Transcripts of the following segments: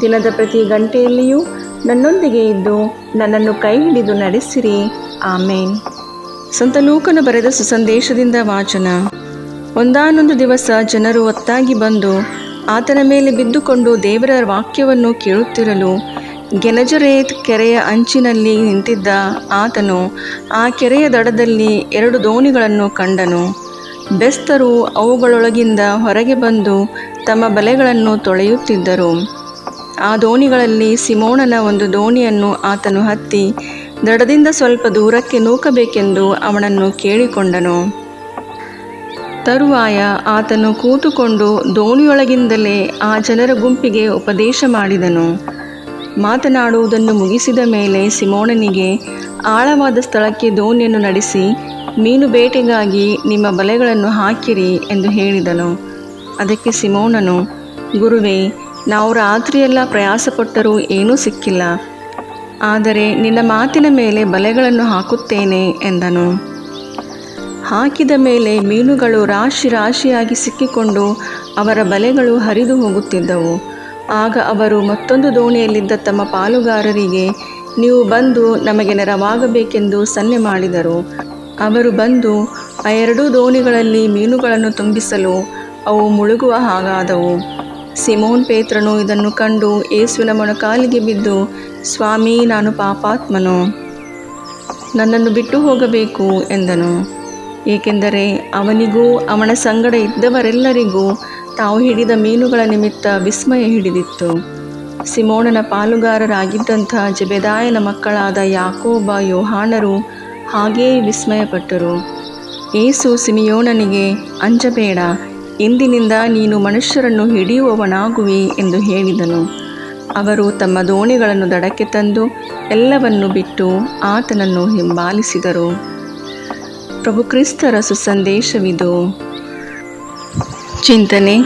ದಿನದ ಪ್ರತಿ ಗಂಟೆಯಲ್ಲಿಯೂ ನನ್ನೊಂದಿಗೆ ಇದ್ದು ನನ್ನನ್ನು ಕೈ ಹಿಡಿದು ನಡೆಸಿರಿ. ಆಮೇನ್. ಸಂತ ಲೂಕನು ಬರೆದ ಸುಸಂದೇಶದಿಂದ ವಾಚನ. ಒಂದಾನೊಂದು ದಿವಸ ಜನರು ಒತ್ತಾಗಿ ಬಂದು ಆತನ ಮೇಲೆ ಬಿದ್ದುಕೊಂಡು ದೇವರ ವಾಕ್ಯವನ್ನು ಕೇಳುತ್ತಿರಲು ಗೆನಜರೇತ್ ಕೆರೆಯ ಅಂಚಿನಲ್ಲಿ ನಿಂತಿದ್ದ ಆತನು ಆ ಕೆರೆಯ ದಡದಲ್ಲಿ ಎರಡು ದೋಣಿಗಳನ್ನು ಕಂಡನು. ಬೆಸ್ತರು ಅವುಗಳೊಳಗಿಂದ ಹೊರಗೆ ಬಂದು ತಮ್ಮ ಬಲೆಗಳನ್ನು ತೊಳೆಯುತ್ತಿದ್ದರು. ಆ ದೋಣಿಗಳಲ್ಲಿ ಸಿಮೋಣನ ಒಂದು ದೋಣಿಯನ್ನು ಆತನು ಹತ್ತಿ ದಡದಿಂದ ಸ್ವಲ್ಪ ದೂರಕ್ಕೆ ನೂಕಬೇಕೆಂದು ಅವನನ್ನು ಕೇಳಿಕೊಂಡನು. ತರುವಾಯ ಆತನು ಕೂತುಕೊಂಡು ದೋಣಿಯೊಳಗಿಂದಲೇ ಆ ಜನರ ಗುಂಪಿಗೆ ಉಪದೇಶ ಮಾಡಿದನು. ಮಾತನಾಡುವುದನ್ನು ಮುಗಿಸಿದ ಮೇಲೆ ಸಿಮೋಣನಿಗೆ ಆಳವಾದ ಸ್ಥಳಕ್ಕೆ ದೋಣಿಯನ್ನು ನಡೆಸಿ, ಮೀನು ಬೇಟೆಗಾಗಿ ನಿಮ್ಮ ಬಲೆಗಳನ್ನು ಹಾಕಿರಿ ಎಂದು ಹೇಳಿದನು. ಅದಕ್ಕೆ ಸಿಮೋಣನು ಗುರುವೇ ನಾವು ರಾತ್ರಿಯೆಲ್ಲ ಪ್ರಯಾಸಪಟ್ಟರೂ ಏನೂ ಸಿಕ್ಕಿಲ್ಲ. ಆದರೆ ನಿನ್ನ ಮಾತಿನ ಮೇಲೆ ಬಲೆಗಳನ್ನು ಹಾಕುತ್ತೇನೆ ಎಂದನು. ಹಾಕಿದ ಮೇಲೆ ಮೀನುಗಳು ರಾಶಿ ರಾಶಿಯಾಗಿ ಸಿಕ್ಕಿಕೊಂಡು ಅವರ ಬಲೆಗಳು ಹರಿದು ಹೋಗುತ್ತಿದ್ದವು. ಆಗ ಅವರು ಮತ್ತೊಂದು ದೋಣಿಯಲ್ಲಿದ್ದ ತಮ್ಮ ಪಾಲುಗಾರರಿಗೆ, ನೀವು ಬಂದು ನಮಗೆ ನೆರವಾಗಬೇಕೆಂದು ಸನ್ನೆ ಮಾಡಿದರು. ಅವರು ಬಂದು ಆ ಎರಡೂ ದೋಣಿಗಳಲ್ಲಿ ಮೀನುಗಳನ್ನು ತುಂಬಿಸಲು ಅವು ಮುಳುಗುವ ಹಾಗಾದವು. ಸಿಮೋನ್ ಪೇತ್ರನು ಇದನ್ನು ಕಂಡು ಏಸುವಿನ ಮೊಣಕಾಲಿಗೆ ಬಿದ್ದು, ಸ್ವಾಮಿ, ನಾನು ಪಾಪಾತ್ಮನು. ನನ್ನನ್ನು ಬಿಟ್ಟು ಹೋಗಬೇಕು, ಎಂದನು. ಏಕೆಂದರೆ ಅವನಿಗೂ ಅವನ ಸಂಗಡ ಇದ್ದವರೆಲ್ಲರಿಗೂ ತಾವು ಹಿಡಿದ ಮೀನುಗಳ ನಿಮಿತ್ತ ವಿಸ್ಮಯ ಹಿಡಿದಿತ್ತು. ಸಿಮೋಣನ ಪಾಲುಗಾರರಾಗಿದ್ದಂಥ ಜಬೆದಾಯನ ಮಕ್ಕಳಾದ ಯಾಕೋಬ ಯೋಹಾಣರು ಹಾಗೆಯೇ ವಿಸ್ಮಯಪಟ್ಟರು. ಏಸು ಸಿಮಿಯೋಣನಿಗೆ ಅಂಜಬೇಡ ಇಂದಿನಿಂದ ನೀನು ಮನುಷ್ಯರನ್ನು ಹಿಡಿಯುವವನಾಗುವಿ ಎಂದು ಹೇಳಿದನು. ಅವರು ತಮ್ಮ ದೋಣಿಗಳನ್ನು ದಡಕ್ಕೆ ತಂದು ಎಲ್ಲವನ್ನು ಬಿಟ್ಟು ಆತನನ್ನು ಹಿಂಬಾಲಿಸಿದರು. ಪ್ರಭು ಕ್ರಿಸ್ತರ ಸುಸಂದೇಶವಿದು. ಚಿಂತನೆ,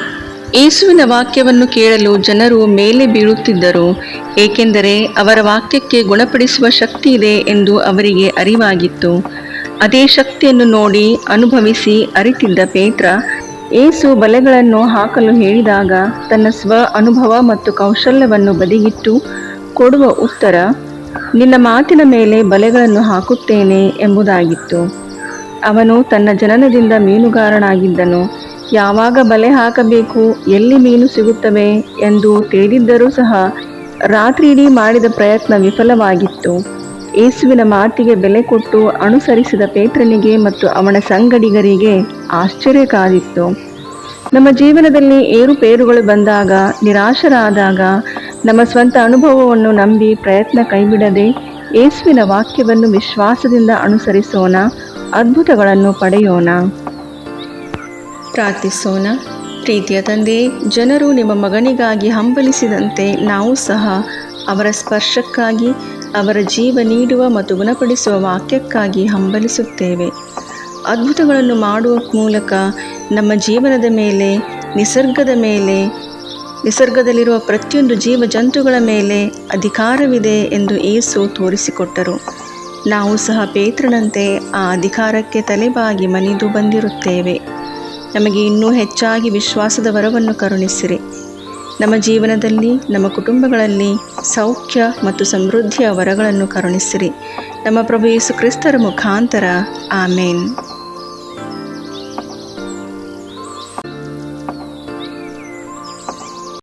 ಯೇಸುವಿನ ವಾಕ್ಯವನ್ನು ಕೇಳಲು ಜನರು ಮೇಲೆ ಬೀಳುತ್ತಿದ್ದರು, ಏಕೆಂದರೆ ಅವರ ವಾಕ್ಯಕ್ಕೆ ಗುಣಪಡಿಸುವ ಶಕ್ತಿ ಇದೆ ಎಂದು ಅವರಿಗೆ ಅರಿವಾಗಿತ್ತು. ಅದೇ ಶಕ್ತಿಯನ್ನು ನೋಡಿ ಅನುಭವಿಸಿ ಅರಿತಿದ್ದ ಪೇತ್ರ ಏಸು ಬಲೆಗಳನ್ನು ಹಾಕಲು ಹೇಳಿದಾಗ ತನ್ನ ಸ್ವ ಅನುಭವ ಮತ್ತು ಕೌಶಲ್ಯವನ್ನು ಬದಿಗಿಟ್ಟು ಕೊಡುವ ಉತ್ತರ, ನಿನ್ನ ಮಾತಿನ ಮೇಲೆ ಬಲೆಗಳನ್ನು ಹಾಕುತ್ತೇನೆ ಎಂಬುದಾಗಿತ್ತು. ಅವನು ತನ್ನ ಜನನದಿಂದ ಮೀನುಗಾರನಾಗಿದ್ದನು. ಯಾವಾಗ ಬಲೆ ಹಾಕಬೇಕು, ಎಲ್ಲಿ ಮೀನು ಸಿಗುತ್ತವೆ ಎಂದು ತಿಳಿದಿದ್ದರೂ ಸಹ ರಾತ್ರಿಯಿಡೀ ಮಾಡಿದ ಪ್ರಯತ್ನ ವಿಫಲವಾಗಿತ್ತು. ಯೇಸುವಿನ ಮಾತಿಗೆ ಬೆಲೆ ಕೊಟ್ಟು ಅನುಸರಿಸಿದ ಪೇತ್ರನಿಗೆ ಮತ್ತು ಅವನ ಸಂಗಡಿಗರಿಗೆ ಆಶ್ಚರ್ಯ ಕಾದಿತ್ತು ನಮ್ಮ ಜೀವನದಲ್ಲಿ ಏರುಪೇರುಗಳು ಬಂದಾಗ, ನಿರಾಶರಾದಾಗ, ನಮ್ಮ ಸ್ವಂತ ಅನುಭವವನ್ನು ನಂಬಿ ಪ್ರಯತ್ನ ಕೈಬಿಡದೆ ಯೇಸುವಿನ ವಾಕ್ಯವನ್ನು ವಿಶ್ವಾಸದಿಂದ ಅನುಸರಿಸೋಣ, ಅದ್ಭುತಗಳನ್ನು ಪಡೆಯೋಣ. ಪ್ರಾರ್ಥಿಸೋಣ. ಪ್ರೀತಿಯ ತಂದೆ, ಜನರು ನಿಮ್ಮ ಮಗನಿಗಾಗಿ ಹಂಬಲಿಸಿದಂತೆ ನಾವು ಸಹ ಅವರ ಸ್ಪರ್ಶಕ್ಕಾಗಿ ಅವರ ಜೀವ ನೀಡುವ ಮತ್ತು ಗುಣಪಡಿಸುವ ವಾಕ್ಯಕ್ಕಾಗಿ ಹಂಬಲಿಸುತ್ತೇವೆ. ಅದ್ಭುತಗಳನ್ನು ಮಾಡುವ ಮೂಲಕ ನಮ್ಮ ಜೀವನದ ಮೇಲೆ, ನಿಸರ್ಗದ ಮೇಲೆ, ನಿಸರ್ಗದಲ್ಲಿರುವ ಪ್ರತಿಯೊಂದು ಜೀವ ಜಂತುಗಳ ಮೇಲೆ ಅಧಿಕಾರವಿದೆ ಎಂದು ಏಸು ತೋರಿಸಿಕೊಟ್ಟರು. ನಾವು ಸಹ ಪೇತ್ರನಂತೆ ಆ ಅಧಿಕಾರಕ್ಕೆ ತಲೆಬಾಗಿ ಮನಿದು ಬಂದಿರುತ್ತೇವೆ. ನಮಗೆ ಇನ್ನೂ ಹೆಚ್ಚಾಗಿ ವಿಶ್ವಾಸದ ವರವನ್ನು ಕರುಣಿಸಿರಿ. ನಮ್ಮ ಜೀವನದಲ್ಲಿ, ನಮ್ಮ ಕುಟುಂಬಗಳಲ್ಲಿ ಸೌಖ್ಯ ಮತ್ತು ಸಮೃದ್ಧಿಯ ವರಗಳನ್ನು ಕರುಣಿಸಿರಿ. ನಮ್ಮ ಪ್ರಭು ಯೇಸು ಕ್ರಿಸ್ತರ ಮುಖಾಂತರ. ಆಮೇನ್.